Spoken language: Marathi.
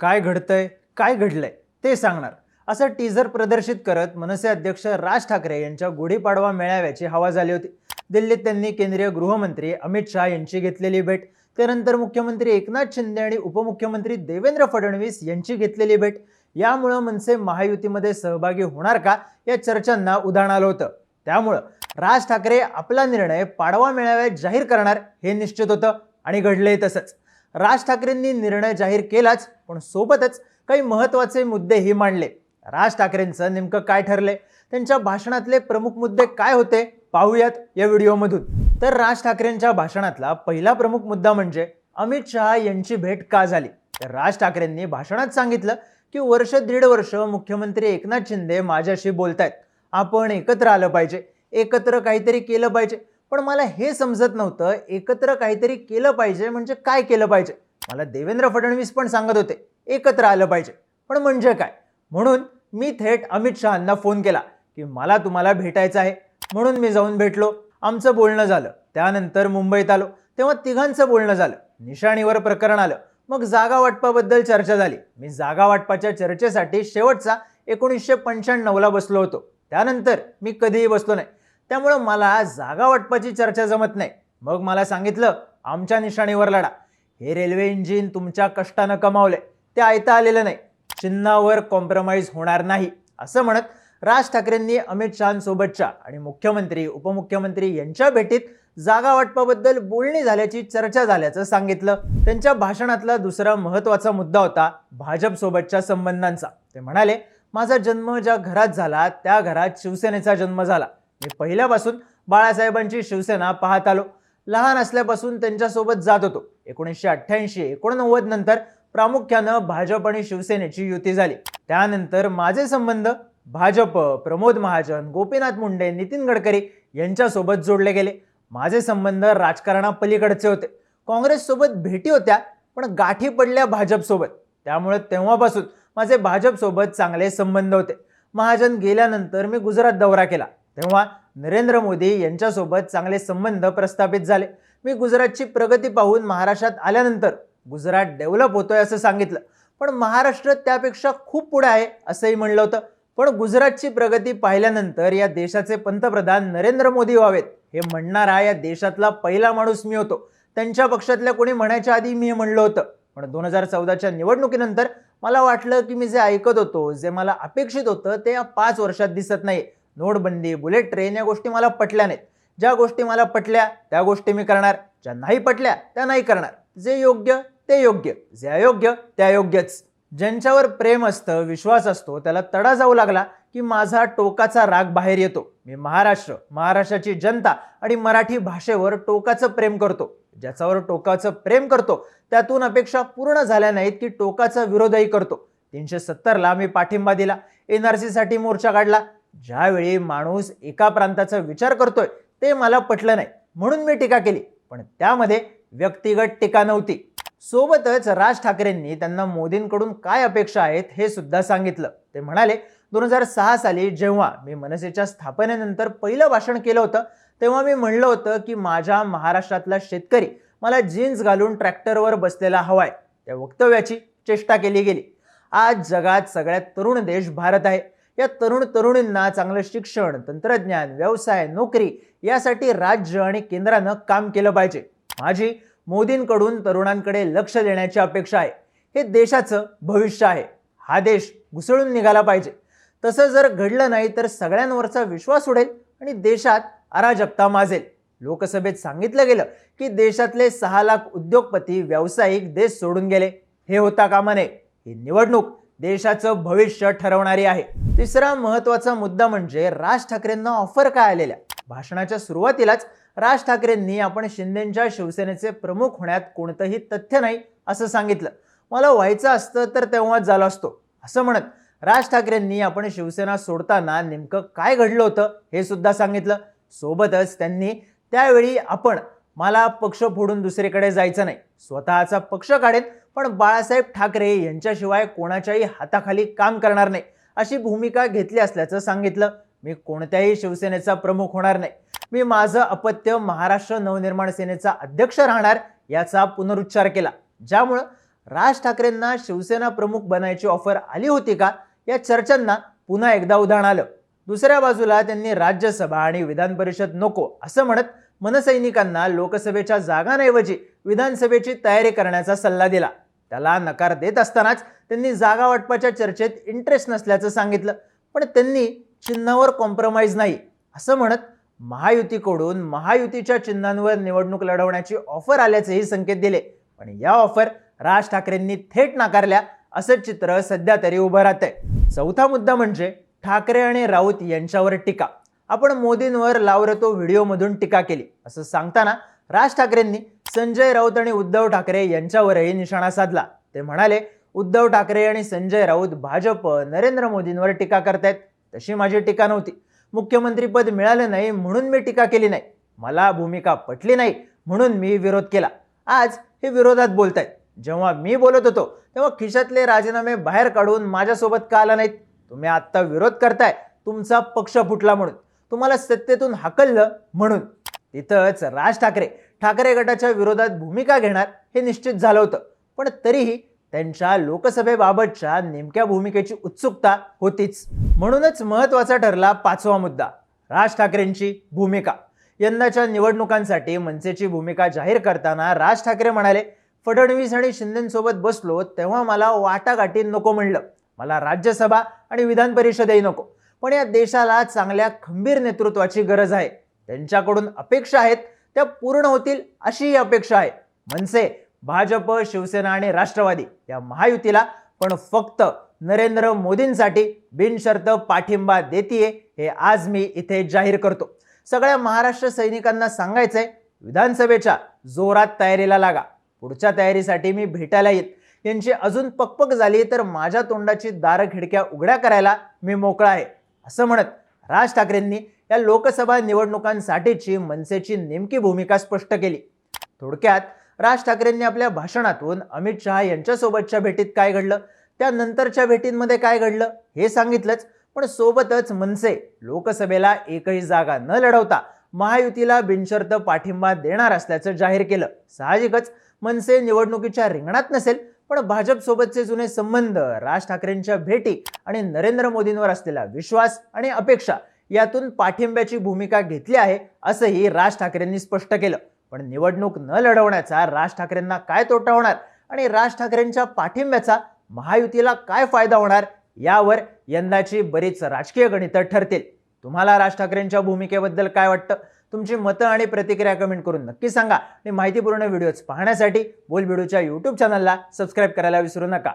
काय घडतंय काय घडलंय ते सांगणार. असं टीझर प्रदर्शित करत मनसे अध्यक्ष राज ठाकरे यांच्या गुढीपाडवा मेळाव्याची हवा झाली होती. दिल्लीत त्यांनी केंद्रीय गृहमंत्री अमित शहा यांची घेतलेली भेट. त्यानंतर मुख्यमंत्री एकनाथ शिंदे आणि उपमुख्यमंत्री देवेंद्र फडणवीस यांची घेतलेली भेट. यामुळं मनसे महायुतीमध्ये सहभागी होणार का या चर्चांना उधाण आलं होतं. त्यामुळं राज ठाकरे आपला निर्णय पाडवा मेळाव्यात जाहीर करणार हे निश्चित होतं आणि घडलंय तसंच. राज ठाकरेंनी निर्णय जाहीर केलाच पण सोबतच काही महत्त्वाचे मुद्देही मांडले. राज ठाकरेंचं नेमकं काय ठरले? त्यांच्या भाषणातले प्रमुख मुद्दे काय होते? पाहूयात या व्हिडिओमधून. तर राज ठाकरेंच्या भाषणातला पहिला प्रमुख मुद्दा म्हणजे अमित शहा यांची भेट का झाली? तर राज ठाकरेंनी भाषणात सांगितलं की वर्ष दीड वर्ष मुख्यमंत्री एकनाथ शिंदे माझ्याशी बोलतायत. आपण एकत्र आलं पाहिजे. एकत्र काहीतरी केलं पाहिजे. पण मला हे समजत नव्हतं. एकत्र काहीतरी केलं पाहिजे म्हणजे काय केलं पाहिजे? मला देवेंद्र फडणवीस पण सांगत होते एकत्र आलं पाहिजे. पण म्हणजे काय? म्हणून मी थेट अमित शहांना फोन केला की मला तुम्हाला भेटायचं आहे. म्हणून मी जाऊन भेटलो. आमचं बोलणं झालं. त्यानंतर मुंबईत आलो. तेव्हा तिघांचं बोलणं झालं. निशाणीवर प्रकरण आलं. मग जागा वाटपाबद्दल चर्चा झाली. मी जागा वाटपाच्या चर्चेसाठी शेवटचा एकोणीसशे पंच्याण्णवला बसलो होतो. त्यानंतर मी कधीही बसलो नाही. त्यामुळं मला जागा वाटपाची चर्चा जमत नाही. मग मला सांगितलं आमच्या निशाणीवर लढा. हे रेल्वे इंजिन तुमच्या कष्टानं कमावले. ते ऐता आलेलं नाही. चिन्हावर कॉम्प्रोमाइज होणार नाही. असं म्हणत राज ठाकरेंनी अमित शहांसोबतच्या आणि मुख्यमंत्री उपमुख्यमंत्री यांच्या भेटीत जागा वाटपाबद्दल बोलणी झाल्याची चर्चा झाल्याचं सांगितलं. त्यांच्या भाषणातला दुसरा महत्त्वाचा मुद्दा होता भाजपसोबतच्या संबंधांचा. ते म्हणाले माझा जन्म ज्या घरात झाला त्या घरात शिवसेनेचा जन्म झाला. मी पहिल्यापासून बाळासाहेबांची शिवसेना पाहत आलो. लहान असल्यापासून त्यांच्यासोबत जात होतो. एकोणीसशे अठ्ठ्याऐंशी एकोणनव्वद नंतर प्रामुख्यानं भाजप आणि शिवसेनेची युती झाली. त्यानंतर माझे संबंध भाजप प्रमोद महाजन गोपीनाथ मुंडे नितीन गडकरी यांच्यासोबत जोडले गेले. माझे संबंध राजकारणापलीकडचे होते. काँग्रेससोबत भेटी होत्या पण गाठी पडल्या भाजपसोबत. त्यामुळे तेव्हापासून माझे भाजपसोबत चांगले संबंध होते. महाजन गेल्यानंतर मी गुजरात दौरा केला. तेव्हा नरेंद्र मोदी यांच्यासोबत चांगले संबंध प्रस्थापित झाले. मी गुजरातची प्रगती पाहून महाराष्ट्रात आल्यानंतर गुजरात डेव्हलप होतोय असं सांगितलं. पण महाराष्ट्र त्यापेक्षा खूप पुढे आहे असंही म्हणलं होतं. पण गुजरातची प्रगती पाहिल्यानंतर या देशाचे पंतप्रधान नरेंद्र मोदी व्हावेत हे म्हणणारा या देशातला पहिला माणूस मी होतो. त्यांच्या पक्षातल्या कोणी म्हणायच्या आधी मी हे म्हणलं होतं. पण दोन हजार चौदाच्या निवडणुकीनंतर मला वाटलं की मी जे ऐकत होतो जे मला अपेक्षित होतं ते या पाच वर्षात दिसत नाही नोटबंदी बुलेट ट्रेन या गोष्टी मला पटल्या नाहीत. ज्या गोष्टी मला पटल्या त्या गोष्टी मी करणार. ज्या नाही पटल्या त्या नाही करणार. जे योग्य ते योग्य. जे अयोग्य ते अयोग्यच. ज्यांच्यावर प्रेम असतं विश्वास असतो त्याला तडा जाऊ लागला की माझा टोकाचा राग बाहेर येतो. मी महाराष्ट्र महाराष्ट्राची जनता आणि मराठी भाषेवर टोकाचं प्रेम करतो. ज्याच्यावर टोकाचं प्रेम करतो त्यातून अपेक्षा पूर्ण झाल्या नाहीत की टोकाचा विरोधही करतो. तीनशे सत्तरला मी पाठिंबा दिला. एन आर सीसाठी मोर्चा काढला. ज्यावेळी माणूस एका प्रांताचा विचार करतोय ते मला पटलं नाही. म्हणून मी टीका केली. पण त्यामध्ये व्यक्तिगत टीका नव्हती. सोबतच राज ठाकरेंनी त्यांना मोदींकडून काय अपेक्षा आहेत हे सुद्धा सांगितलं. ते म्हणाले दोन हजार सहा साली जेव्हा मी मनसेच्या स्थापनेनंतर पहिलं भाषण केलं होतं तेव्हा मी म्हणलं होतं की माझ्या महाराष्ट्रातला शेतकरी मला जीन्स घालून ट्रॅक्टरवर बसलेला हवाय. त्या वक्तव्याची चेष्टा केली गेली. आज जगात सगळ्यात तरुण देश भारत आहे. या तरुण तरुणींना चांगलं शिक्षण तंत्रज्ञान व्यवसाय नोकरी यासाठी राज्य आणि केंद्रानं काम केलं पाहिजे. माझी मोदींकडून तरुणांकडे लक्ष देण्याची अपेक्षा आहे. हे देशाचं भविष्य आहे. हा देश घुसळून निघाला पाहिजे. तसं जर घडलं नाही तर सगळ्यांवरचा विश्वास उडेल आणि देशात अराजकता माजेल. लोकसभेत सांगितलं गेलं की देशातले सहा लाख उद्योगपती व्यावसायिक देश सोडून गेले. हे होता कामा नये. ही निवडणूक देशाचं भविष्य ठरवणारी आहे. तिसरा महत्त्वाचा मुद्दा म्हणजे राज ठाकरेंना ऑफर काय आलेल्या? भाषणाच्या सुरुवातीलाच राज ठाकरेंनी आपण शिंदेच्या शिवसेनेचे प्रमुख होण्यात कोणतंही तथ्य नाही असं सांगितलं. मला व्हायचं असतं तर तेव्हाच झालं असतो. असं म्हणत राज ठाकरेंनी आपण शिवसेना सोडताना नेमकं काय घडलं होतं हे सुद्धा सांगितलं. सोबतच त्यांनी त्यावेळी आपण मला पक्ष फोडून दुसरीकडे जायचं नाही. स्वतःचा पक्ष काढेन पण बाळासाहेब ठाकरे यांच्याशिवाय कोणाच्याही हाताखाली काम करणार नाही अशी भूमिका घेतली असल्याचं सांगितलं. मी कोणत्याही शिवसेनेचा प्रमुख होणार नाही. मी माझं अपत्य महाराष्ट्र नवनिर्माण सेनेचा अध्यक्ष राहणार याचा पुनरुच्चार केला. ज्यामुळं राज ठाकरेंना शिवसेना प्रमुख बनायची ऑफर आली होती का या चर्चांना पुन्हा एकदा उधाण आलं. दुसऱ्या बाजूला त्यांनी राज्यसभा आणि विधान परिषद नको असं म्हणत मनसैनिकांना लोकसभेच्या जागांऐवजी विधानसभेची तयारी करण्याचा सल्ला दिला. त्याला नकार देत असतानाच त्यांनी जागा वाटपाच्या चर्चेत इंटरेस्ट नसल्याचं सांगितलं. पण त्यांनी चिन्हावर कॉम्प्रोमाइज नाही असं म्हणत महायुतीकडून महायुतीच्या चिन्हांवर निवडणूक लढवण्याची ऑफर आल्याचेही संकेत दिले. पण या ऑफर राज ठाकरेंनी थेट नाकारल्या असं चित्र सध्या तरी उभं राहतंय. चौथा मुद्दा म्हणजे ठाकरे आणि राऊत यांच्यावर टीका. आपण मोदींवर लावरतो व्हिडिओमधून टीका केली असं सांगताना राज ठाकरेंनी संजय राऊत आणि उद्धव ठाकरे यांच्यावरही निशाणा साधला. ते म्हणाले उद्धव ठाकरे आणि संजय राऊत भाजप नरेंद्र मोदींवर टीका करतायत. तशी माझी टीका नव्हती. मुख्यमंत्रीपद मिळालं नाही म्हणून मी टीका केली नाही. मला भूमिका पटली नाही म्हणून मी विरोध केला. आज हे विरोधात बोलतायत. जेव्हा मी बोलत होतो तेव्हा खिशातले राजीनामे बाहेर काढून माझ्यासोबत का आला नाहीत? तुम्ही आत्ता विरोध करताय. तुमचा पक्ष फुटला म्हणून. तुम्हाला सत्तेतून हाकललं म्हणून. तिथंच राज ठाकरे ठाकरे गटाच्या विरोधात भूमिका घेणार हे निश्चित झालं होतं. पण तरीही त्यांच्या लोकसभेबाबतच्या नेमक्या भूमिकेची उत्सुकता होतीच. म्हणूनच महत्त्वाचा ठरला पाचवा मुद्दा राज ठाकरेंची भूमिका. यंदाच्या निवडणुकांसाठी मनसेची भूमिका जाहीर करताना राज ठाकरे म्हणाले फडणवीस आणि शिंदेसोबत बसलो तेव्हा मला वाटाघाटी नको म्हणलं. मला राज्यसभा आणि विधान परिषदही नको. पण या देशाला चांगल्या खंबीर नेतृत्वाची गरज आहे. त्यांच्याकडून अपेक्षा आहेत त्या पूर्ण होतील अशी ही अपेक्षा आहे. म्हणजे भाजप शिवसेना आणि राष्ट्रवादी या महायुतीला पण फक्त नरेंद्र मोदींसाठी बिनशर्त पाठिंबा देतीये हे आज मी इथे जाहीर करतो. सगळ्या महाराष्ट्र सैनिकांना सांगायचंय विधानसभेच्या जोरात तयारीला लागा. पुढच्या तयारीसाठी मी भेटायला येईल यांची अजून पकपक झाली तर माझ्या तोंडाची दार खिडक्या उघड्या करायला मी मोकळा आहे. असं म्हणत राज ठाकरेंनी या लोकसभा निवडणुकांसाठीची मनसेची नेमकी भूमिका स्पष्ट केली. थोडक्यात राज ठाकरेंनी आपल्या भाषणातून अमित शहा यांच्यासोबतच्या भेटीत काय घडलं? त्यानंतरच्या भेटींमध्ये काय घडलं? हे सांगितलंच पण सोबतच मनसे लोकसभेला एकही जागा न लढवता महायुतीला बिनशर्त पाठिंबा देणार असल्याचं जाहीर केलं. साहजिकच मनसे निवडणुकीच्या रिंगणात नसेल पण भाजप सोबतचे जुने संबंध राज ठाकरेंच्या भेटी आणि नरेंद्र मोदींवर असलेला विश्वास आणि अपेक्षा यातून पाठिंब्याची भूमिका घेतली आहे असंही राज ठाकरेंनी स्पष्ट केलं. पण निवडणूक न लढवण्याचा राज ठाकरेंना काय तोटा होणार आणि राज ठाकरेंच्या पाठिंब्याचा महायुतीला काय फायदा होणार यावर यंदाची बरीच राजकीय गणितं ठरतील. तुम्हाला राज ठाकरेंच्या भूमिकेबद्दल काय वाटतं? तुमची मतं आणि प्रतिक्रिया कमेंट करून नक्की सांगा. आणि माहितीपूर्ण व्हिडिओज पाहण्यासाठी बोलबिडूच्या यूट्यूब चॅनलला सबस्क्राईब करायला विसरू नका.